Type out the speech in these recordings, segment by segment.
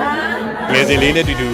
啊。 ငယ်စဉ်လေးနဲ့တူတူ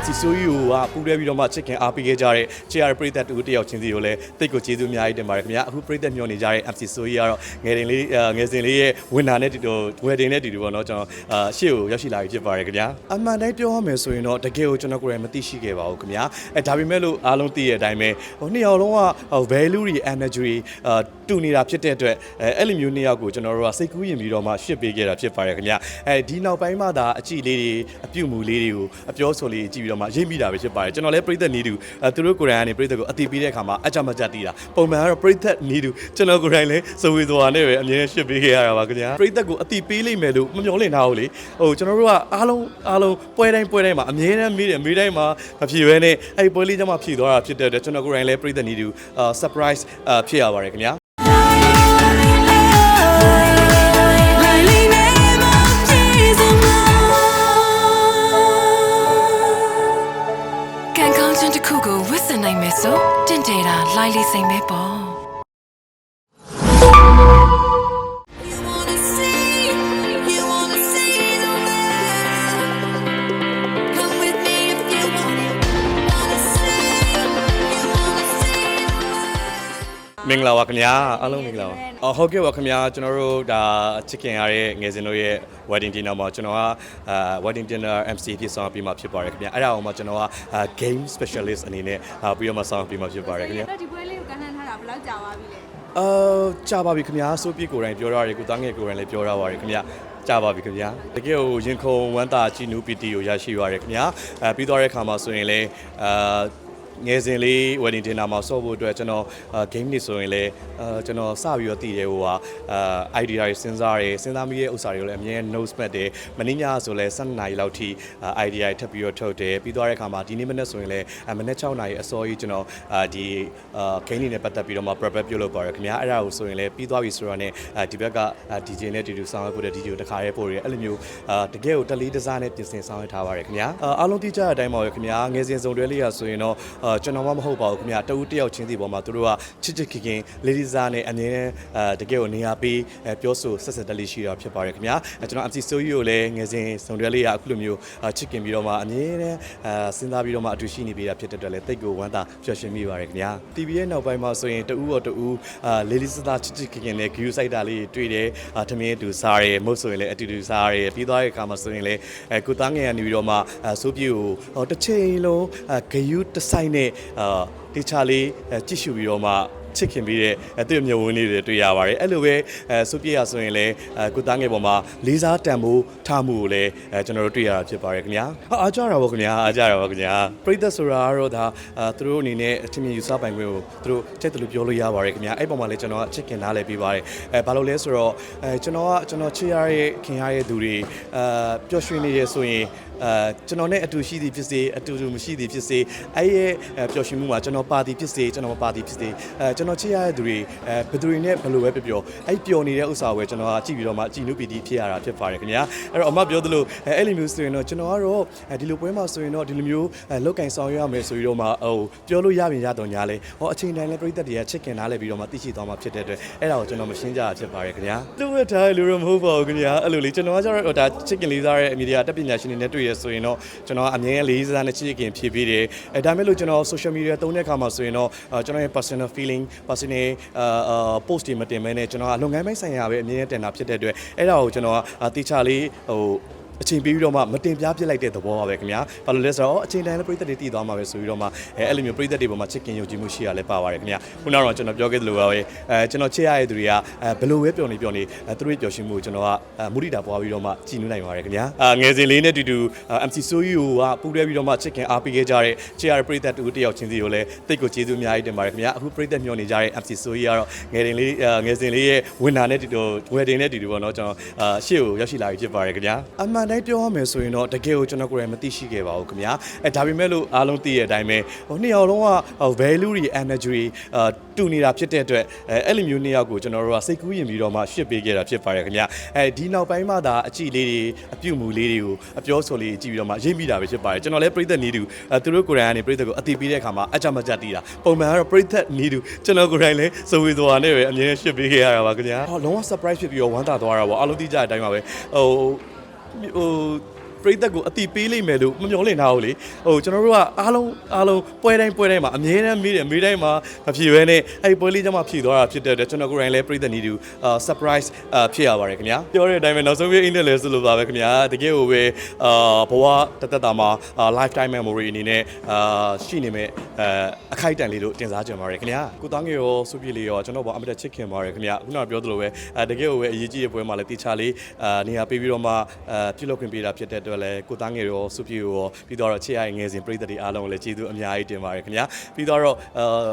MC Soyu ကပူးတွဲပြီးတော့မှချစ်ခင်အားပေးခဲ့ကြတဲ့ JR ပရိသတ်တူတယောက်ချင်းစီကိုလည်းတိတ်ကိုကျေးဇူးအများကြီးတင်ပါတယ်ခင်ဗျာအခုပရိသတ်မျှော်နေကြတဲ့ MC Soyu ကတော့ငယ်တင်လေးငယ်စဉ်လေးရဲ့ဝင်နာနဲ့တူတူဝယ်တင်နဲ့တူတူပေါ့နော်ကျွန်တော်အာရှေ့ကိုရောက်ရှိလာပြီဖြစ်ပါတယ်ခင်ဗျာအမှန်တိုင်းပြောရမယ်ဆိုရင်တော့တကယ်ကိုကျွန်တော်ကိုယ်တိုင်မသိရှိခဲ့ပါဘူးခင်ဗျာအဲဒါပေမဲ့လို့အားလုံးသိတဲ့အတိုင်းပဲဟိုနှစ်ယောက်လုံးကဟို value တွေ energy တွေအာတူနေတာဖြစ်တဲ့အတွက်အဲအဲ့လိုမျိုးနှစ်ယောက်ကိုကျွန်တော်တို့ကစိတ်ကူးရင်ပြီးတော့မှရှစ်ပေးခဲ့တာဖြစ်ပါတယ်ခင်ဗျာအဲဒီနောက်ပိုင်းမှသာအကြည့်လေးတွေအပြုတ်မှုလေးတွေကိုအပြောဆိုလေးကြည့်ပြီးတော့မှရိပ်မိတာပဲဖြစ်ပါတယ်ကျွန်တော်လည်းပြိသက်နေတူအဲသူတို့ကိုယ်တိုင်ကနေပြိသက်ကိုအတိပေးတဲ့အခါမှာအကြမကြတည်တာပုံမှန်ကတော့ပြိသက်နေတူကျွန်တော်ကိုယ်တိုင်လည်းစဝေသွားနဲ့ပဲအမြဲရှစ်ပေးခဲ့ရတာပါခင်ဗျာပြိသက်ကိုအတိပေးလိမ့်မယ်လို့မမျှော်လင့်ထားဘူးလေဟိုကျွန်တော်တို့ကအားလုံးအားလုံးပွဲတိုင်းပွဲတိုင်းမှာအမြဲတမ်းမေးတယ်မေးတိုင်းမှာမဖြေဘဲနဲ့အဲ့ပွဲလေးကျမှဖြေသွားတာဖြစ်တဲ့အတွက်ကျွန်တော်ကိုယ်တိုင်လည်းပြိသက်နေတူအာ surprise အာဖြစ်ရပါတယ်ခင်ဗျာ မင်္ဂလာပါခင်ဗျာအားလုံးမင်္ဂလာပါအော်ဟုတ်ကဲ့ပါခင်ဗျာကျွန်တော်တို့ဒါချစ်ခင်ရတဲ့ငယ်စဉ်တို့ရဲ့ wedding dinner မှာကျွန်တော်ကအာ wedding dinner MC ဖြစ်ဆောင်ပြီးမှဖြစ်ပါတယ်ခင်ဗျာအဲ့ဒါအောင်မှကျွန်တော်ကအာ game specialist အနေနဲ့အာပြီးတော့မှဆောင်ပြီးမှဖြစ်ပါတယ်ခင်ဗျာတော့ဒီပွဲလေးကိုကန်ထမ်းထားတာဘယ်လောက်ကြာပါပြီလဲအာကြာပါပြီခင်ဗျာစိုးပြစ်ကိုယ်တိုင်ပြောရတယ်ကိုသားငယ်ကိုယ်တိုင်လည်းပြောရပါတယ်ခင်ဗျာကြာပါပြီခင်ဗျာတကယ်ကိုရင်ခုန်ဝမ်းသာကြည်နူးပီတီကိုရရှိရတယ်ခင်ဗျာအဲပြီးတော့တဲ့ခါမှာဆိုရင်လည်းအာ ငယ်စဉ်လေး wedding dinner မှာဆော့ဖို့အတွက်ကျွန်တော်အာ game တွေဆိုရင်လည်းအာကျွန်တော်စပြီးတော့တည်တယ်ဟိုဟာအာ idea တွေစဉ်းစားတယ်စဉ်းစားမိတဲ့ဥစ္စာတွေကိုလည်းအမြဲ notes မှတ်တယ်မင်းညဆိုလည်း7နာရီလောက်ထိအာ idea တွေထပ်ပြီးတော့ထုတ်တယ်ပြီးတော့တဲ့ခါမှာဒီနေ့မနေ့ဆိုရင်လည်းအာမနေ့6နာရီအစောကြီးကျွန်တော်အာဒီအာ game တွေနဲ့ပတ်သက်ပြီးတော့မှ prep ပြုလုပ်ပါရခင်ဗျာအဲ့ဒါကိုဆိုရင်လည်းပြီးသွားပြီဆိုတော့ ਨੇ အာဒီဘက်ကအာ DJ နဲ့တူတူဆောင်ရွက်ဖို့တဲ့ DJ ကိုတခါရဲပို့ရတယ်အဲ့လိုမျိုးအာတကယ်ကိုတလေးတစားနဲ့ပြင်ဆင်ဆောင်ရွက်ထားပါရခင်ဗျာအာအားလုံးသိကြတဲ့အတိုင်းပါပဲခင်ဗျာငယ်စဉ်စုံတွဲလေးရဆိုရင်တော့အာကျွန်တော်မှမဟုတ်ပါဘူးခင်ဗျာတဦးတယောက်ချင်းစီပေါ်မှာသူတို့ကချစ်ချစ်ခင်ခင်လေးလေးစားနဲ့အမြဲတမ်းအာတကယ်ကိုနေရာပေးအဲပြောဆိုဆက်ဆက်တက်လေးရှိတာဖြစ်ပါရခင်ဗျာအဲကျွန်တော် MC ဆိုကြီးကိုလည်းငယ်စဉ်စုံတွဲလေးရအခုလိုမျိုးအာချစ်ခင်ပြီးတော့မှအမြဲတမ်းအာစဉ်းစားပြီးတော့မှအတူရှိနေပေးတာဖြစ်တဲ့အတွက်လည်းတိတ်ကိုဝမ်းသာပျော်ရွှင်မိပါရခင်ဗျာ TV ရဲ့နောက်ပိုင်းမှာဆိုရင်တဦးတော့တဦးအာလေးလေးစားစားချစ်ချစ်ခင်ခင်နဲ့ view စိုက်တာလေးတွေတွေ့တယ်အာထမင်းအတူစားရဲမဟုတ်ဆိုရင်လည်းအတူတူစားရဲပြီးသွားတဲ့အခါမှာဆိုရင်လည်းအဲကိုသားငယ်ကနေပြီးတော့မှအာဆိုးပြေကိုဟောတစ်ချိန်လုံးအာဂယူတစ်ဆိုင်နဲ့အာတေချာလေးအဲကြည့်ရှုပြီးတော့မှချစ်ခင်ပြီးတဲ့အဲသူ့မျက်ဝန်းလေးတွေတွေ့ရပါတယ်အဲ့လိုပဲအဲဆိုပြရဆိုရင်လည်းအဲကိုသားငယ်ပေါ်မှာလေးစားတန်ဖိုးထားမှုကိုလည်းအဲကျွန်တော်တို့တွေ့ရတာဖြစ်ပါတယ်ခင်ဗျာဟာအားကြတာပေါ့ခင်ဗျာအားကြတာပေါ့ခင်ဗျာပရိသတ်ဆိုတာကတော့ဒါအာသူတို့အနေနဲ့အထင်မြင်ယူဆပိုင်ခွင့်ကိုသူတို့ချက်တယ်လို့ပြောလို့ရပါတယ်ခင်ဗျာအဲ့ပေါ်မှာလည်းကျွန်တော်ကချစ်ခင်နားလည်ပေးပါတယ်အဲဘာလို့လဲဆိုတော့အဲကျွန်တော်ကကျွန်တော်ချစ်ရတဲ့ခင်ရတဲ့သူတွေအာပျော်ရွှင်နေရဆိုရင် အဲကျွန်တော်နဲ့အတူရှိသည်ဖြစ်စေအတူတူမရှိသည်ဖြစ်စေအဲ့ရဲ့အဲပျော်ရွှင်မှုမှာကျွန်တော်ပါသည်ဖြစ်စေကျွန်တော်မပါသည်ဖြစ်စေအဲကျွန်တော်ချစ်ရတဲ့သူတွေအဲဘယ်သူတွေနဲ့ဘယ်လိုပဲပြောပြောအဲ့ပျော်နေတဲ့ဥစ္စာကိုပဲကျွန်တော်ကကြည့်ပြီးတော့မှကြည်နုပီတီဖြစ်ရတာဖြစ်ပါတယ်ခင်ဗျာအဲ့တော့အမပြောသလိုအဲအဲ့လိုမျိုးဆိုရင်တော့ကျွန်တော်ကတော့အဲဒီလိုပွဲမှာဆိုရင်တော့ဒီလိုမျိုးအဲလောက်ကင်ဆောင်ရွက်ရမယ်ဆိုပြီးတော့မှဟိုပြောလို့ရပြင်ရတော့ညာလဲဟောအချိန်တိုင်းလဲပြည်သက်တွေကချစ်ခင်နားလဲပြီးတော့မှသိရှိသွားမှာဖြစ်တဲ့အတွက်အဲ့ဒါကိုကျွန်တော်မရှင်းကြတာဖြစ်ပါတယ်ခင်ဗျာသူ့ဝက်ထားတဲ့လူတော့မဟုတ်ပါဘူးခင်ဗျာအဲ့လိုလေကျွန်တော်ကကျတော့ဒါချစ်ခင်လေးစားတဲ့အမီဒီယာတက်ပညာရှင်တွေနဲ့တွေ့ရဆိုရင်တော့ကျွန်တော်အမြဲလေးစားနဲ့ချစ်ခင်ဖြည့်ပေးတယ်အဲဒါမဲ့လို့ကျွန်တော် social media သုံးတဲ့အခါမှာဆိုရင်တော့အာကျွန်တော်ရဲ့ personal feeling personal အာအာ post တွေမတင်မဲနဲ့ကျွန်တော်ကလုပ်ငန်းပိုင်းဆိုင်ရာပဲအမြဲတမ်းတင်တာဖြစ်တဲ့အတွက်အဲ့ဒါကိုကျွန်တော်ကအာတေချာလေးဟို အချိန်ပေးပြီးတော့မှမတင်ပြပြစ်လိုက်တဲ့သဘောပါပဲခင်ဗျာဘာလို့လဲဆိုတော့အချိန်တိုင်းလည်းပြည်သက်တွေတည်သွားမှာပဲဆိုပြီးတော့မှအဲအဲ့လိုမျိုးပြည်သက်တွေပေါ်မှာချစ်ခင်ယုံကြည်မှုရှိရလဲပါပါတယ်ခင်ဗျာခုနကတော့ကျွန်တော်ပြောခဲ့သလိုပါပဲအဲကျွန်တော်ချစ်ရတဲ့သူတွေကအဲဘယ်လိုပဲပျော်နေပျော်နေအဲသူတို့ရဲ့ပျော်ရွှင်မှုကိုကျွန်တော်ကအဲမုဒိတာပွားပြီးတော့မှကြည်နူးနိုင်ပါတယ်ခင်ဗျာအာငယ်စဉ်လေးနဲ့တူတူ MC Soyu ကပူးတွဲပြီးတော့မှချစ်ခင်အားပေးခဲ့ကြတဲ့ချစ်ရတဲ့ပြည်သက်တူတယောက်ချင်းစီကိုလည်းတိတ်ကိုကျေးဇူးအများကြီးတင်ပါတယ်ခင်ဗျာအခုပြည်သက်မျှော်နေကြတဲ့ MC Soyu ကတော့ငယ်တင်လေးငယ်စဉ်လေးရဲ့ဝင်နာနဲ့တူတူဝယ်တင်နဲ့တူတူပေါ့နော်ကျွန်တော်အာရှေ့ကိုရောက်ရှိလာပြီဖြစ်ပါတယ်ခင်ဗျာအမှန်တိုင်းပြောရမယ်ဆိုရင်တော့တကယ်ကိုကျွန်တော်ကိုယ်တိုင်မသိရှိခဲ့ပါဘူးခင်ဗျာအဲဒါပေမဲ့လို့အားလုံးသိတဲ့အတိုင်းပဲဟိုနှစ်ယောက်လုံးကဟို value တွေ energy တွေအာတူနေတာဖြစ်တဲ့အတွက်အဲအဲ့လိုမျိုးနှစ်ယောက်ကိုကျွန်တော်တို့ကစိတ်ကူးရင်ပြီးတော့မှရှစ်ပေးခဲ့တာဖြစ်ပါတယ်ခင်ဗျာအဲဒီနောက်ပိုင်းမှသာအကြည့်လေးတွေအပြုတ်မှုလေးတွေကိုအပြောဆိုလေးကြည့်ပြီးတော့မှရိပ်မိတာပဲဖြစ်ပါတယ်ကျွန်တော်လည်းပြိသက်နေတူအဲသူတို့ကိုယ်တိုင်ကနေပြိသက်ကိုအတိပေးတဲ့အခါမှာအကြမကြတည်တာပုံမှန်ကတော့ပြိသက်နေတူကျွန်တော်ကိုယ်တိုင်လည်းစဝေသွားနဲ့ပဲအမြဲရှစ်ပေးခဲ့ရတာပါခင်ဗျာဟောလုံးဝ surprise ဖြစ်ပြီးတော့ဝမ်းသာသွားတာပေါ့အားလုံးသိကြတဲ့အတိုင်းပါပဲဟို ဟို ပရိသတ်ကိုအတိပေးလိမ့်မယ်လို့မမျှော်လင့်ထားဘူးလေဟိုကျွန်တော်တို့ကအားလုံးအားလုံးပွဲတိုင်းပွဲတိုင်းမှာအမြဲတမ်းမေးတယ်မေးတိုင်းမှာမဖြေဘဲနဲ့အဲ့ဒီပွဲလေးကျမှဖြေသွားတာဖြစ်တဲ့အတွက်ကျွန်တော်ကိုယ်တိုင်လည်းပရိသတ်နေတူအာ surprise အာဖြစ်ရပါတယ်ခင်ဗျာပြောတဲ့အတိုင်းပဲနောက်ဆုံးပြအင်းတယ်လဲဆိုလို့ပါပဲခင်ဗျာတကယ်ကိုပဲအာဘဝတသက်တာမှာအာ lifetime memory အနေနဲ့အာရှိနေမဲ့အာအခိုက်အတန့်လေးတို့တင်စားကြပါတယ်ခင်ဗျာကိုတောင်းငယ်ရောစုပြည့်လေးရောကျွန်တော်ဘောအမတက်ချစ်ခင်ပါတယ်ခင်ဗျာခုနကပြောသလိုပဲအာတကယ်ကိုပဲအရေးကြီးတဲ့ပွဲမှာလည်းတေချာလေးအာနေရာပေးပြီးတော့မှအာပြုလုပ်ခွင့်ပေးတာဖြစ်တဲ့အတွက်လည်းကိုတောင်းငယ်ရောစုပြည့်ရောပြီးတော့ချစ်ရရဲ့ငယ်စဉ်ပရိသတ်တွေအားလုံးကိုလည်းကျေးဇူးအများကြီးတင်ပါတယ်ခင်ဗျာပြီးတော့အာ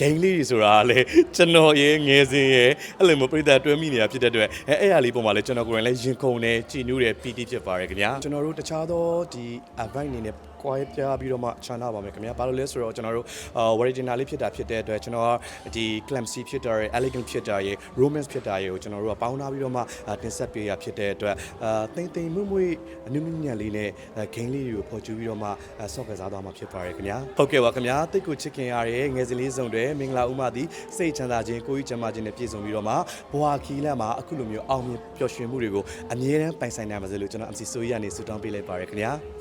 ဂိမ်းလေးတွေဆိုတာလေကျွန်တော်ရေငယ်စဉ်ရေအဲ့လိုမျိုးပြိတ္တာတွဲမိနေတာဖြစ်တဲ့အတွက်အဲအဲ့အရာလေးပုံမှာလေကျွန်တော်ကိုယ်တိုင်လည်းရင်ခုန်နေကြည်နူးတယ်ပီတိဖြစ်ပါရယ်ခင်ဗျာကျွန်တော်တို့တခြားသောဒီ event အနေနဲ့ ကွာပြားပြီးတော့မှခြာနာပါမယ်ခင်ဗျာဘာလို့လဲဆိုတော့ကျွန်တော်တို့အာ original လေးဖြစ်တာဖြစ်တဲ့အတွက်ကျွန်တော်ကဒီ clumsy ဖြစ်တာရယ် elegant ဖြစ်တာရယ် romance ဖြစ်တာရယ်ကိုကျွန်တော်တို့ကပေါင်းထားပြီးတော့မှအာတင်ဆက်ပေးရဖြစ်တဲ့အတွက်အာတိမ်တိမ်မွေ့မွေ့အနုနုညံ့လေးနဲ့ဂိမ်းလေးတွေကိုပေါ်ကျူးပြီးတော့မှဆော့ကစားသွားမှာဖြစ်ပါရယ်ခင်ဗျာဟုတ်ကဲ့ပါခင်ဗျာတိတ်ကိုချစ်ခင်ရတဲ့ငယ်စဉ်လေးစုံတွေမင်္ဂလာဥမသည်စိတ်ချမ်းသာခြင်းကိုယ်ကြီးချမ်းသာခြင်းနဲ့ပြည့်စုံပြီးတော့မှဘဝခီးလမ်းမှာအခုလိုမျိုးအောင်မြင်ပျော်ရွှင်မှုတွေကိုအမြဲတမ်းပိုင်ဆိုင်နိုင်ပါစေလို့ကျွန်တော် MC ဆိုရီကနေဆုတောင်းပေးလိုက်ပါရယ်ခင်ဗျာ